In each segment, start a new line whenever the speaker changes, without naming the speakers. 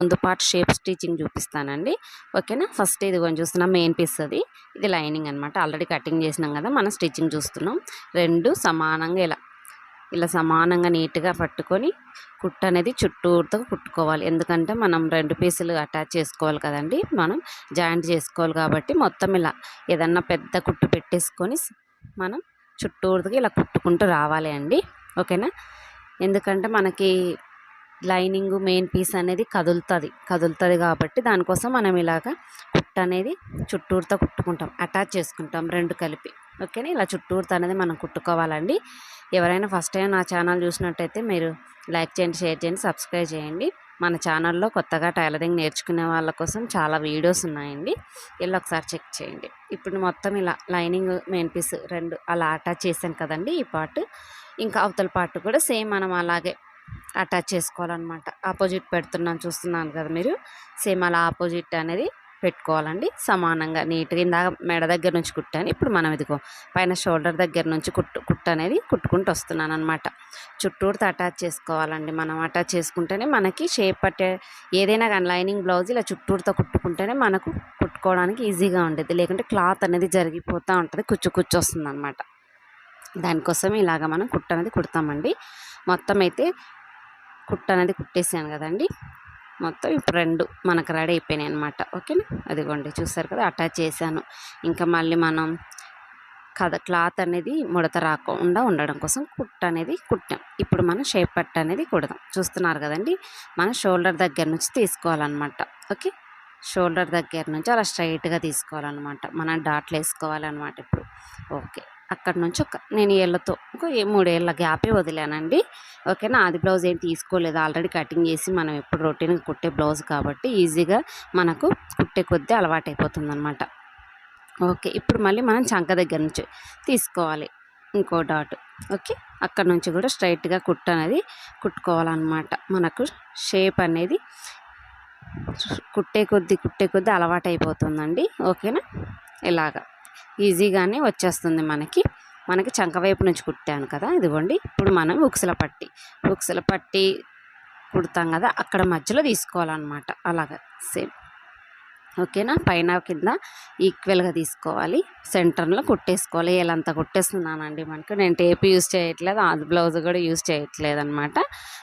ముందు part shape stitching చూపిస్తానండి. ఓకేనా? ఫస్ట్ ఇది కొంచెం చూస్తున్నాం మెయిన్ పీస్ అది. ఇది లైనింగ్ అనమాట ఆల్రెడీ కటింగ్ చేసినాం కదా మనం స్టిచ్చింగ్ చూస్తున్నాం. రెండు సమానంగా ఇలా ఇలా సమానంగా నీట్గా పట్టుకొని కుట్ట అనేది చుట్టూతో కుట్టుకోవాలి. ఎందుకంటే మనం రెండు పీసులు అటాచ్ చేసుకోవాలి కదండి. మనం జాయింట్ చేసుకోవాలి కాబట్టి మొత్తం ఇలా ఏదన్నా పెద్ద కుట్టు పెట్టేసుకొని మనం చుట్టూరుగా ఇలా కుట్టుకుంటూ రావాలి అండి. ఓకేనా? ఎందుకంటే మనకి లైనింగ్ మెయిన్ పీస్ అనేది కదులుతుంది. కదులుతుంది కాబట్టి దానికోసం మనం ఇలాగ కుట్ట అనేది చుట్టూరుతో కుట్టుకుంటాం. అటాచ్ చేసుకుంటాం రెండు కలిపి. ఓకేనా? ఇలా చుట్టూరుతో అనేది మనం కుట్టుకోవాలండి. ఎవరైనా ఫస్ట్ టైం నా ఛానల్ చూసినట్టయితే మీరు లైక్ చేయండి షేర్ చేయండి సబ్స్క్రైబ్ చేయండి. మన ఛానల్లో కొత్తగా టైలరింగ్ నేర్చుకునే వాళ్ళ కోసం చాలా వీడియోస్ ఉన్నాయండి. ఇలా ఒకసారి చెక్ చేయండి. ఇప్పుడు మొత్తం ఇలా లైనింగ్ మెయిన్ పీస్ రెండు అలా అటాచ్ చేశాను కదండి ఈ పార్ట్. ఇంకా అవతల పార్ట్ కూడా సేమ్ మనం అలాగే అటాచ్ చేసుకోవాలన్నమాట. ఆపోజిట్ పెడుతున్నాను చూస్తున్నాను కదా మీరు. సేమ్ అలా ఆపోజిట్ అనేది పెట్టుకోవాలండి. సమానంగా నీట్గా ఇందాక మెడ దగ్గర నుంచి కుట్టాను ఇప్పుడు మనం ఇదిగో పైన షోల్డర్ దగ్గర నుంచి కుట్టు కుట్టు అనేది కుట్టుకుంటూ వస్తున్నాను అనమాట చుట్టూరుతో అటాచ్ చేసుకోవాలండి మనం. అటాచ్ చేసుకుంటేనే మనకి షేప్ పట్టే ఏదైనా కానీ లైనింగ్ బ్లౌజ్ ఇలా చుట్టూరుతో కుట్టుకుంటేనే మనకు కుట్టుకోవడానికి ఈజీగా ఉండేది. లేకుంటే క్లాత్ అనేది జరిగిపోతూ ఉంటుంది కుచ్చు కుచ్చు వస్తుంది అనమాట దానికోసం ఇలాగ మనం కుట్ట అనేది కుడతామండి. మొత్తం అయితే కుట్ట అనేది కుట్టేసాను కదండి. మొత్తం ఇప్పుడు రెండు మనకు రెడీ అయిపోయినాయి అనమాట ఓకేనా? అదిగోండి చూసారు కదా అటాచ్ చేశాను. ఇంకా మళ్ళీ మనం కథ క్లాత్ అనేది ముడత రాకుండా ఉండడం కోసం కుట్ట అనేది కుట్టాం. ఇప్పుడు మనం షేప్ పట్ట అనేది కుడదాం. చూస్తున్నారు కదండి మనం షోల్డర్ దగ్గర నుంచి తీసుకోవాలన్నమాట. ఓకే? షోల్డర్ దగ్గర నుంచి అలా స్ట్రైట్గా తీసుకోవాలన్నమాట. మనం డాట్లు వేసుకోవాలన్నమాట ఇప్పుడు. ఓకే. అక్కడి నుంచి ఒక నేను ఏళ్ళతో ఒక మూడేళ్ళ గ్యాపే వదిలానండి. ఓకేనా అది బ్లౌజ్ ఏం తీసుకోలేదు. ఆల్రెడీ కటింగ్ చేసి మనం ఎప్పుడు రొటీన్గా కుట్టే బ్లౌజ్ కాబట్టి ఈజీగా మనకు కుట్టే కొద్దీ అలవాటైపోతుందనమాట అనమాట ఓకే ఇప్పుడు మళ్ళీ మనం చంక దగ్గర నుంచి తీసుకోవాలి ఇంకో డాట్. ఓకే అక్కడ నుంచి కూడా స్ట్రైట్గా కుట్ట అనేది కుట్టుకోవాలన్నమాట. మనకు షేప్ అనేది కుట్టే కొద్దీ కుట్టే కొద్దీ అలవాటు అయిపోతుందండి ఓకేనా? ఇలాగా. ఈజీగానే వచ్చేస్తుంది మనకి. మనకి చంక వైపు నుంచి కుట్టాను కదా ఇదిగోండి. ఇప్పుడు మనం ఉక్సల పట్టి ఉక్సల పట్టి కుడతాం కదా అక్కడ మధ్యలో తీసుకోవాలన్నమాట. అలాగా సేమ్. ఓకేనా? పైన కింద ఈక్వల్గా తీసుకోవాలి. సెంటర్లో కుట్టేసుకోవాలి. ఇలాంతా కుట్టేస్తున్నానండి మనకు. నేను టేప్ యూస్ చేయట్లేదు. ఆ బ్లౌజ్ కూడా యూజ్ చేయట్లేదు అనమాట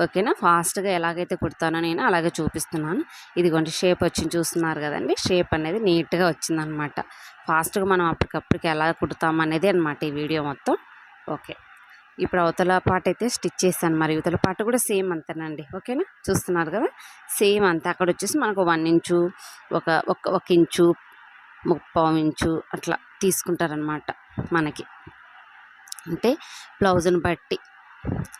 ఓకేనా? ఫాస్ట్గా ఎలాగైతే కుడతానో నేను అలాగే చూపిస్తున్నాను. ఇదిగోండి షేప్ వచ్చింది. చూస్తున్నారు కదండి? షేప్ అనేది నీట్గా వచ్చిందనమాట ఫాస్ట్గా మనం అప్పటికప్పటికి ఎలా కుడతాం అనేది అనమాట ఈ వీడియో మొత్తం. ఓకే. ఇప్పుడు అవతల పాట అయితే స్టిచ్ చేశాను. మరి ఇవతల పాట కూడా సేమ్ అంతేనండి. ఓకేనా? చూస్తున్నారు కదా? సేమ్ అంతే. అక్కడ వచ్చేసి మనకు వన్ ఇంచు ఒక ఒక ఒక ఇంచు ముప్పావు ఇంచు అట్లా తీసుకుంటారనమాట మనకి. అంటే బ్లౌజ్ని బట్టి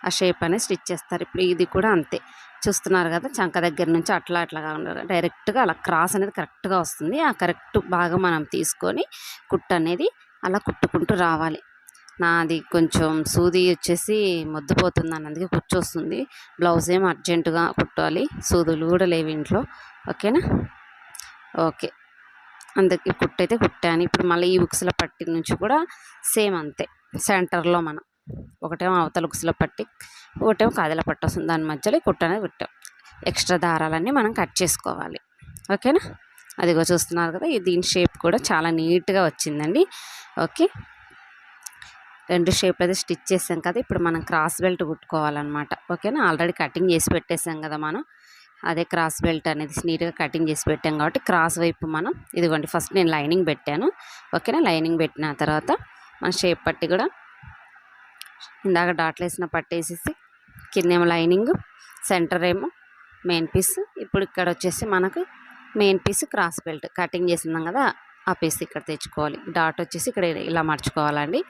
ఆ షేప్ అనేది స్టిచ్ చేస్తారు. ఇప్పుడు ఇది కూడా అంతే. చూస్తున్నారు కదా? చంక దగ్గర నుంచి అట్లా అట్లాగా ఉండదు డైరెక్ట్గా అలా క్రాస్ అనేది కరెక్ట్గా వస్తుంది. ఆ కరెక్ట్ బాగా మనం తీసుకొని కుట్టు అనేది అలా కుట్టుకుంటూ రావాలి. నాది కొంచెం సూది వచ్చేసి మొద్దుపోతుంది అందుకే కూర్చొస్తుంది. బ్లౌజ్ ఏం అర్జెంటుగా కుట్టాలి. సూదులు కూడా లేవు ఇంట్లో. ఓకేనా? ఓకే. అందుకే కుట్టయితే కుట్టాను. ఇప్పుడు మళ్ళీ ఈ ఉక్సుల పట్టి నుంచి కూడా సేమ్ అంతే. సెంటర్లో మనం. ఒకటేమో అవతల ఉక్సుల పట్టి ఒకటేమో కాదల పట్టు వస్తుంది. దాని మధ్యలో కుట్టనే కుట్టాం. ఎక్స్ట్రా దారాలన్నీ మనం కట్ చేసుకోవాలి. ఓకేనా? అదిగో చూస్తున్నారు కదా దీని షేప్ కూడా చాలా నీట్గా వచ్చిందండి. ఓకే. రెండు షేప్ అయితే స్టిచ్ చేసాం కదా ఇప్పుడు మనం క్రాస్ బెల్ట్ కుట్టుకోవాలన్నమాట. ఓకేనా? ఆల్రెడీ కటింగ్ చేసి పెట్టేసాం కదా మనం. అదే క్రాస్ బెల్ట్ అనేది నీట్గా కటింగ్ చేసి పెట్టాం కాబట్టి క్రాస్ వైపు మనం ఇదిగోండి ఫస్ట్ నేను లైనింగ్ పెట్టాను. ఓకేనా? లైనింగ్ పెట్టిన తర్వాత మన షేప్ పట్టి కూడా ఇందాక డాట్లు వేసిన పట్టేసేసి కిందేమో లైనింగ్ సెంటర్ ఏమో మెయిన్ పీస్ ఇప్పుడు ఇక్కడ వచ్చేసి మనకు main piece cross belt cutting చేసినాం కదా. ఆ పీస్ ఇక్కడ తెచ్చుకోవాలి. డాట్ వచ్చేసి ఇక్కడ ఇలా మర్చుకోవాలండి.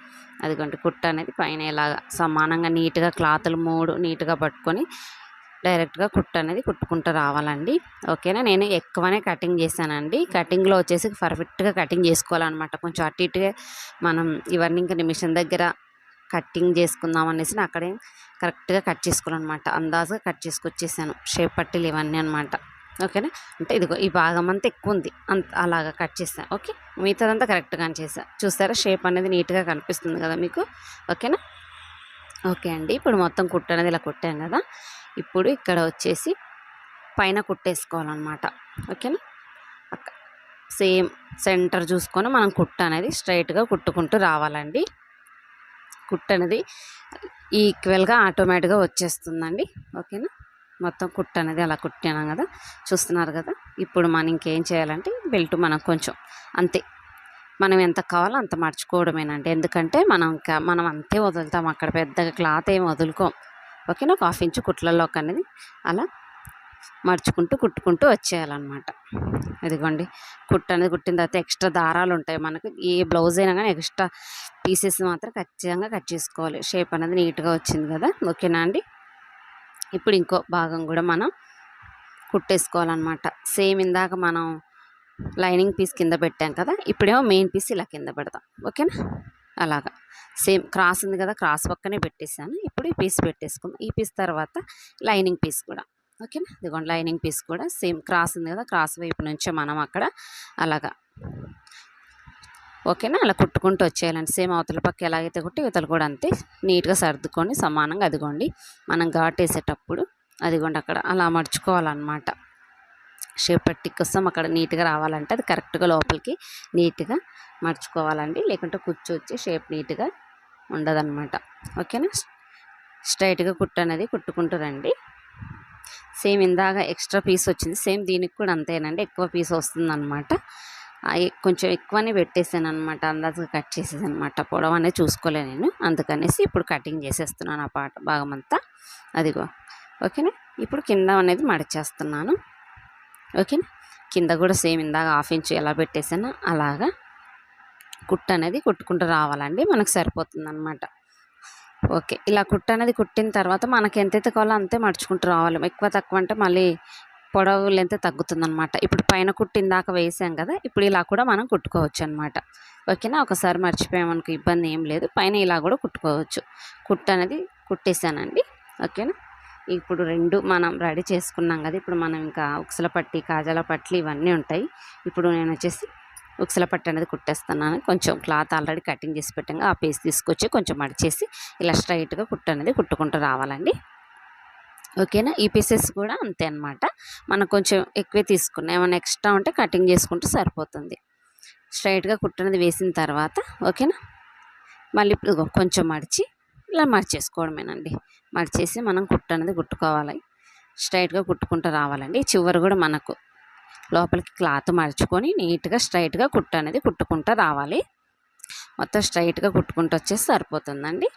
అదిగోండి కుట్ట అనేది పైన ఇలాగ సమానంగా నీట్గా క్లాతులు మూడు నీట్గా పట్టుకొని డైరెక్ట్గా కుట్ట అనేది కుట్టుకుంటూ రావాలండి. ఓకేనా? నేను ఎక్కువనే కటింగ్ చేశానండి. కటింగ్లో వచ్చేసి పర్ఫెక్ట్గా కటింగ్ చేసుకోవాలన్నమాట. కొంచెం అటు ఇటుగా మనం ఇవన్నీ ఇంకా నిమిషం దగ్గర కట్టింగ్ చేసుకుందాం అనేసి అక్కడే కరెక్ట్గా కట్ చేసుకోవాలన్నమాట. అందాజుగా కట్ చేసుకొచ్చేసాను. షేప్ పట్టీలు ఇవన్నీ అనమాట ఓకేనా? అంటే ఇదిగో ఈ భాగం అంతా ఎక్కువ ఉంది అంత అలాగా కట్ చేసాను ఓకే? మిగతాదంతా కరెక్ట్గానే చేసాను చూస్తారా? షేప్ అనేది నీట్గా కనిపిస్తుంది కదా మీకు? ఓకేనా? ఓకే అండి. ఇప్పుడు మొత్తం కుట్టు అనేది ఇలా కుట్టాం కదా? ఇప్పుడు ఇక్కడ వచ్చేసి పైన కుట్టేసుకోవాలన్నమాట. ఓకేనా? సేమ్ సెంటర్ చూసుకొని మనం కుట్ట అనేది స్ట్రైట్గా కుట్టుకుంటూ రావాలండి. కుట్ట అనేది ఈక్వల్గా ఆటోమేటిక్గా వచ్చేస్తుందండి. ఓకేనా? మొత్తం కుట్ట అనేది అలా కుట్టాను కదా. చూస్తున్నారు కదా. ఇప్పుడు మనం ఇంకేం చేయాలంటే బెల్ట్ మనం కొంచెం అంతే. మనం ఎంత కావాలో అంత మర్చుకోవడమేనండి. ఎందుకంటే మనం ఇంకా మనం అంతే వదులుతాం. అక్కడ పెద్దగా క్లాత్ ఏం వదులుకోం. ఓకేనా? ఒక హాఫ్ ఇంచు కుట్లలోకి అనేది అలా మర్చుకుంటూ కుట్టుకుంటూ వచ్చేయాలన్నమాట. ఇదిగోండి. కుట్టు అనేది కుట్టిన తర్వాత ఎక్స్ట్రా దారాలు ఉంటాయి మనకు. ఏ బ్లౌజ్ అయినా కానీ ఎక్స్ట్రా పీసెస్ మాత్రం ఖచ్చితంగా కట్ చేసుకోవాలి. షేప్ అనేది నీట్గా వచ్చింది కదా. ఓకేనా అండి? ఇప్పుడు ఇంకో భాగం కూడా మనం కుట్టేసుకోవాలన్నమాట. సేమ్ ఇందాక మనం లైనింగ్ పీస్ కింద పెట్టాం కదా ఇప్పుడేమో మెయిన్ పీస్ ఇలా కింద పెడతాం ఓకేనా? అలాగా. సేమ్ క్రాస్ ఉంది కదా క్రాస్ పక్కనే పెట్టేసాను ఇప్పుడు ఈ పీస్ పెట్టేసుకుందాం. ఈ పీస్ తర్వాత లైనింగ్ పీస్ కూడా. ఓకేనా? ఇదిగోండి లైనింగ్ పీస్ కూడా సేమ్ క్రాస్ ఉంది కదా క్రాస్ వైపు నుంచే మనం అక్కడ అలాగా ఓకేనా? అలా కుట్టుకుంటూ వచ్చేయాలండి. సేమ్ అవతల పక్క ఎలాగైతే కుట్టి ఇవతలు కూడా అంతే నీట్గా సర్దుకొని సమానంగా అదిగోండి. మనం ఘాట్ వేసేటప్పుడు అదిగోండి అక్కడ అలా మర్చుకోవాలన్నమాట షేప్ పట్టి కోసం అక్కడ నీట్గా రావాలంటే అది కరెక్ట్గా లోపలికి నీట్గా మర్చుకోవాలండి లేకుంటే కూర్చొచ్చి షేప్ నీట్గా ఉండదన్నమాట. ఓకేనా? స్ట్రైట్గా కుట్టు అనేది కుట్టుకుంటూ రండి. సేమ్ ఇందాక ఎక్స్ట్రా పీస్ వచ్చింది. సేమ్ దీనికి కూడా అంతేనండి. ఎక్కువ పీస్ వస్తుందన్నమాట. కొంచెం ఎక్కువనే పెట్టేసాను అనమాట అందాజుగా కట్ చేసేసాను అనమాట పొడవు అనేది చూసుకోలే నేను. అందుకనేసి ఇప్పుడు కటింగ్ చేసేస్తున్నాను ఆ పాట భాగం అంతా అదిగో. ఓకేనా? ఇప్పుడు కింద అనేది మడిచేస్తున్నాను. ఓకేనా? కింద కూడా సేమ్ ఇందాక హాఫ్ ఇంచ్ ఎలా పెట్టేసానో అలాగా కుట్ట అనేది కుట్టుకుంటూ రావాలండి. మనకు సరిపోతుంది అనమాట ఓకే. ఇలా కుట్ట అనేది కుట్టిన తర్వాత మనకి ఎంతైతే కావాలో అంతే మడుచుకుంటూ రావాలి. ఎక్కువ తక్కువ అంటే మళ్ళీ పొడవు లెంత్ తగ్గుతుంది అనమాట ఇప్పుడు పైన కుట్టిన దాకా వేసాం కదా ఇప్పుడు ఇలా కూడా మనం కుట్టుకోవచ్చు అనమాట ఓకేనా? ఒకసారి మర్చిపోయామనుకో ఇబ్బంది ఏం లేదు. పైన ఇలా కూడా కుట్టుకోవచ్చు. కుట్టు అనేది కుట్టేసానండి. ఓకేనా? ఇప్పుడు రెండు మనం రెడీ చేసుకున్నాం కదా ఇప్పుడు మనం ఇంకా ఉక్సల పట్టి కాజాల పట్లు ఇవన్నీ ఉంటాయి. ఇప్పుడు నేను వచ్చేసి ఉక్సల పట్టు అనేది కుట్టేస్తున్నాను. కొంచెం క్లాత్ ఆల్రెడీ కటింగ్ చేసి పెట్టాక ఆ పీస్ తీసుకొచ్చి కొంచెం మడిచేసి ఇలా స్ట్రైట్గా కుట్టు అనేది కుట్టుకుంటూ రావాలండి. ఓకేనా? ఈ పీసెస్ కూడా అంతే అనమాట మనం కొంచెం ఎక్కువే తీసుకున్నాం ఏమైనా ఎక్స్ట్రా ఉంటే కటింగ్ చేసుకుంటూ సరిపోతుంది. స్ట్రైట్గా కుట్టు అనేది వేసిన తర్వాత ఓకేనా? మళ్ళీ కొంచెం మడిచి ఇలా మడిచేసుకోవడమేనండి. మడిచేసి మనం కుట్టు అనేది కుట్టుకోవాలి. స్ట్రైట్గా కుట్టుకుంటూ రావాలండి. చివరి కూడా మనకు లోపలికి క్లాత్ మడుచుకొని నీట్గా స్ట్రైట్గా కుట్టు అనేది కుట్టుకుంటూ రావాలి. మొత్తం స్ట్రైట్గా కుట్టుకుంటూ వచ్చేసి సరిపోతుందండి.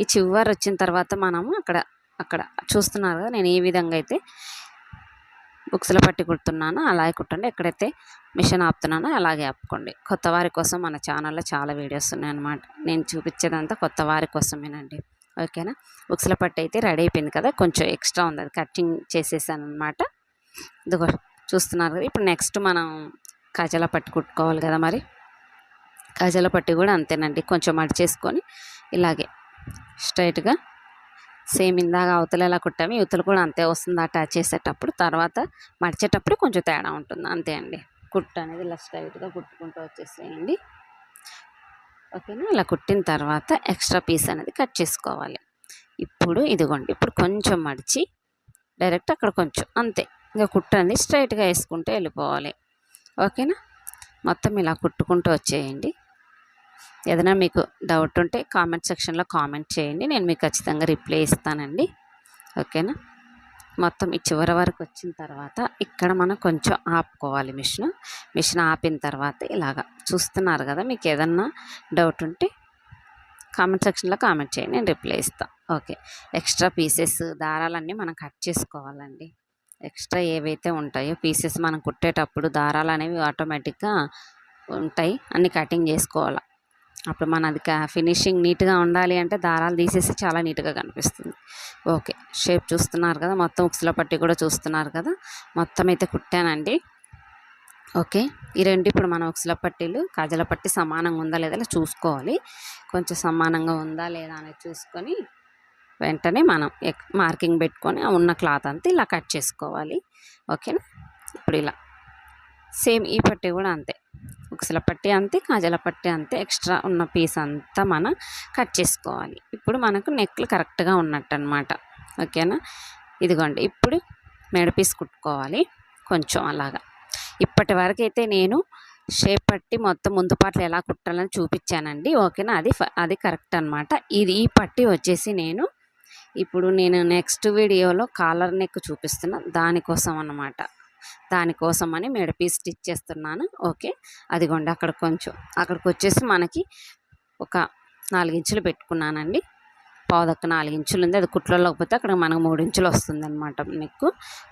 ఈ చివరి వచ్చిన తర్వాత మనము అక్కడ అక్కడ చూస్తున్నారు కదా నేను ఏ విధంగా అయితే బుక్స్లో పట్టి కుడుతున్నానో. అలాగే కుట్టండి. ఎక్కడైతే మిషన్ ఆపుతున్నానో అలాగే ఆపుకోండి. కొత్త వారి కోసం మన ఛానల్లో చాలా వీడియోస్ ఉన్నాయన్నమాట. నేను చూపించేదంతా కొత్త వారి కోసమేనండి. ఓకేనా? బుక్స్ల పట్టు అయితే రెడీ అయిపోయింది కదా కొంచెం ఎక్స్ట్రా ఉంది. అది కటింగ్ చేసేసాను అనమాట ఇదిగో చూస్తున్నారు కదా ఇప్పుడు నెక్స్ట్ మనం కజల పట్టు కుట్టుకోవాలి కదా మరి. కజల పట్టి కూడా అంతేనండి. కొంచెం మడిచేసుకొని ఇలాగే స్ట్రైట్గా సేమ్ ఇందాక అవతల ఎలా కుట్టాము యువతలు కూడా అంతే వస్తుంది అటాచ్ చేసేటప్పుడు. తర్వాత మడిచేటప్పుడు కొంచెం తేడా ఉంటుంది. అంతే అండి. కుట్టు అనేది ఇలా స్ట్రైట్గా కుట్టుకుంటూ వచ్చేసేయండి. ఓకేనా? ఇలా కుట్టిన తర్వాత ఎక్స్ట్రా పీస్ అనేది కట్ చేసుకోవాలి. ఇప్పుడు ఇదిగోండి. ఇప్పుడు కొంచెం మడిచి డైరెక్ట్ అక్కడ కొంచెం అంతే. ఇంకా కుట్టు అనేది స్ట్రైట్గా వేసుకుంటూ వెళ్ళిపోవాలి. ఓకేనా? మొత్తం ఇలా కుట్టుకుంటూ వచ్చేయండి. ఏదైనా మీకు డౌట్ ఉంటే కామెంట్ సెక్షన్లో కామెంట్ చేయండి. నేను మీకు ఖచ్చితంగా రిప్లై ఇస్తానండి. ఓకేనా మొత్తం ఈ చివరి వరకు వచ్చిన తర్వాత ఇక్కడ మనం కొంచెం ఆపుకోవాలి మిషన్. మిషన్ ఆపిన తర్వాత ఇలాగా చూస్తున్నారు కదా మీకు ఏదన్నా డౌట్ ఉంటే కామెంట్ సెక్షన్లో కామెంట్ చేయండి. నేను రిప్లై ఇస్తాను ఓకే ఎక్స్ట్రా పీసెస్ దారాలన్నీ మనం కట్ చేసుకోవాలండి. ఎక్స్ట్రా ఏవైతే ఉంటాయో పీసెస్ మనం కుట్టేటప్పుడు దారాలు అనేవి ఆటోమేటిక్గా ఉంటాయి. అన్ని కటింగ్ చేసుకోవాలి. అప్పుడు మన అది ఫినిషింగ్ నీట్గా ఉండాలి అంటే దారాలు తీసేసి చాలా నీట్గా కనిపిస్తుంది. ఓకే. షేప్ చూస్తున్నారు కదా? మొత్తం ఉక్సుల పట్టి కూడా చూస్తున్నారు కదా? మొత్తం అయితే కుట్టానండి. ఓకే. ఈ రెండు ఇప్పుడు మన ఉక్సుల పట్టీలు కాజల పట్టి సమానంగా ఉందా లేదా చూసుకోవాలి. కొంచెం సమానంగా ఉందా లేదా అనేది చూసుకొని వెంటనే మనం మార్కింగ్ పెట్టుకొని ఉన్న క్లాత్ అంతా ఇలా కట్ చేసుకోవాలి. ఓకేనా? ఇప్పుడు ఇలా. సేమ్ ఈ పట్టి కూడా అంతే. ఉక్సుల పట్టి అంతే కాజల పట్టి అంతే ఎక్స్ట్రా ఉన్న పీస్ అంతా మనం కట్ చేసుకోవాలి. ఇప్పుడు మనకు నెక్లు కరెక్ట్గా ఉన్నట్టు అనమాట ఓకేనా? ఇదిగోండి ఇప్పుడు మెడపీస్ కుట్టుకోవాలి కొంచెం అలాగా. ఇప్పటి వరకైతే నేను షేప్ పట్టి మొత్తం ముందు పాటలు ఎలా కుట్టాలని చూపించానండి. ఓకేనా? అది అది కరెక్ట్ అనమాట ఇది ఈ పట్టి వచ్చేసి నేను ఇప్పుడు నేను నెక్స్ట్ వీడియోలో కాలర్ నెక్ చూపిస్తున్నా దానికోసం అన్నమాట. దానికోసం అని మెడపీస్ స్టిచ్ చేస్తున్నాను. ఓకే. అదిగోండి అక్కడ కొంచెం అక్కడికి వచ్చేసి మనకి ఒక నాలుగించులు పెట్టుకున్నానండి. పావుదక్క నాలుగు ఇంచులు ఉంది. అది కుట్లలోకి పోతే అక్కడ మనకు మూడు ఇంచులు వస్తుంది అనమాట నెక్కు.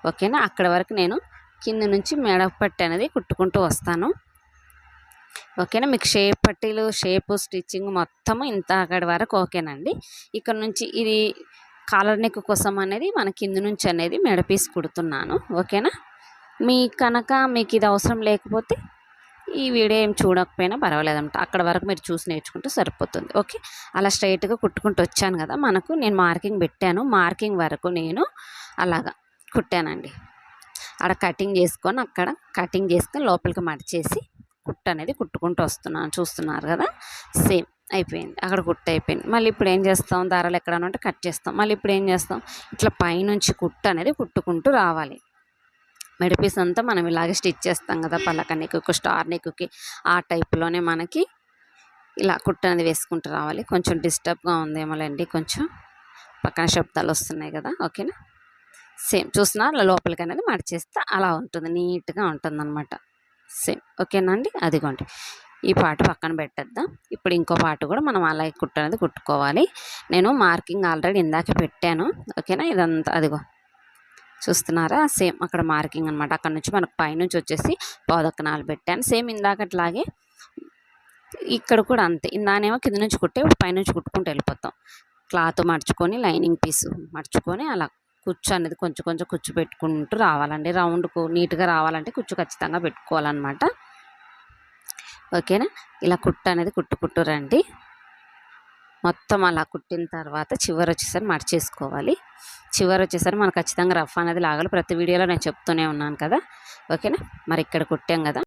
ఓకేనా? అక్కడ వరకు నేను కింద నుంచి మెడ పట్టి అనేది కుట్టుకుంటూ వస్తాను. ఓకేనా? మీకు షేప్ పట్టీలు షేప్ స్టిచ్చింగ్ మొత్తం ఇంత అక్కడి వరకు ఓకేనండి. ఇక్కడ నుంచి ఇది కాలర్ నెక్ కోసం అనేది మన కింద నుంచి అనేది మెడ పీస్ కుడుతున్నాను. ఓకేనా? మీ కనుక మీకు ఇది అవసరం లేకపోతే ఈ వీడియో ఏం చూడకపోయినా పర్వాలేదంట. అక్కడ వరకు మీరు చూసి నేర్చుకుంటే సరిపోతుంది. ఓకే? అలా స్ట్రైట్గా కుట్టుకుంటూ వచ్చాను కదా మనకు. నేను మార్కింగ్ పెట్టాను. మార్కింగ్ వరకు నేను అలాగా కుట్టానండి. అక్కడ కటింగ్ చేసుకొని అక్కడ కటింగ్ చేసుకొని లోపలికి మడిచేసి కుట్టు అనేది కుట్టుకుంటూ వస్తున్నాను. చూస్తున్నారు కదా? సేమ్ అయిపోయింది. అక్కడ కుట్టు అయిపోయింది. మళ్ళీ ఇప్పుడు ఏం చేస్తాం? దారాలు ఎక్కడ ఉంటే కట్ చేస్తాం. మళ్ళీ ఇప్పుడు ఏం చేస్తాం? ఇట్లా పైనుంచి కుట్టు అనేది కుట్టుకుంటూ రావాలి. మెడపీస్ అంతా మనం ఇలాగే స్టిచ్ చేస్తాం కదా పలక నెక్కు స్టార్ నెక్కుకి ఆ టైప్లోనే మనకి ఇలా కుట్టు అనేది వేసుకుంటూ రావాలి. కొంచెం డిస్టర్బ్గా ఉందేమోలేండి కొంచెం పక్కన శబ్దాలు వస్తున్నాయి కదా ఓకేనా? సేమ్ చూసినా అలా లోపలికి అనేది మడిచేస్తే అలా ఉంటుంది నీట్గా ఉంటుంది అనమాట సేమ్ ఓకేనా అండి? అదిగోండి. ఈ పాట పక్కన పెట్టేద్దాం. ఇప్పుడు ఇంకో పాట కూడా మనం అలాగే కుట్టనేది కుట్టుకోవాలి. నేను మార్కింగ్ ఆల్రెడీ ఇందాక పెట్టాను ఓకేనా? ఇదంతా అదిగో. చూస్తున్నారా? సేమ్ అక్కడ మార్కింగ్ అనమాట అక్కడ నుంచి మనకు పైనుంచి వచ్చేసి పాదక్కనాలు పెట్టాను. సేమ్ ఇందాకట్లాగే ఇక్కడ కూడా అంతే. ఇందానేమో కింద నుంచి కుట్టే పైనుంచి కుట్టుకుంటూ వెళ్ళిపోతాం. క్లాత్ మడుచుకొని లైనింగ్ పీస్ మడుచుకొని అలా కుచ్చు అనేది కొంచెం కొంచెం కుచ్చు పెట్టుకుంటూ రావాలండి. రౌండ్కు నీట్గా రావాలంటే కుచ్చు ఖచ్చితంగా పెట్టుకోవాలన్నమాట. ఓకేనా? ఇలా కుట్టు అనేది కుట్టుకుంటూ రండి. మొత్తం అలా కుట్టిన తర్వాత చివరి వచ్చేసరి మడిచేసుకోవాలి. చివరి వచ్చేసరి మనం ఖచ్చితంగా రఫ్ అనేది లాగాలి. ప్రతి వీడియోలో నేను చెప్తూనే ఉన్నాను కదా. ఓకేనా? మరి ఇక్కడ కుట్టాం కదా.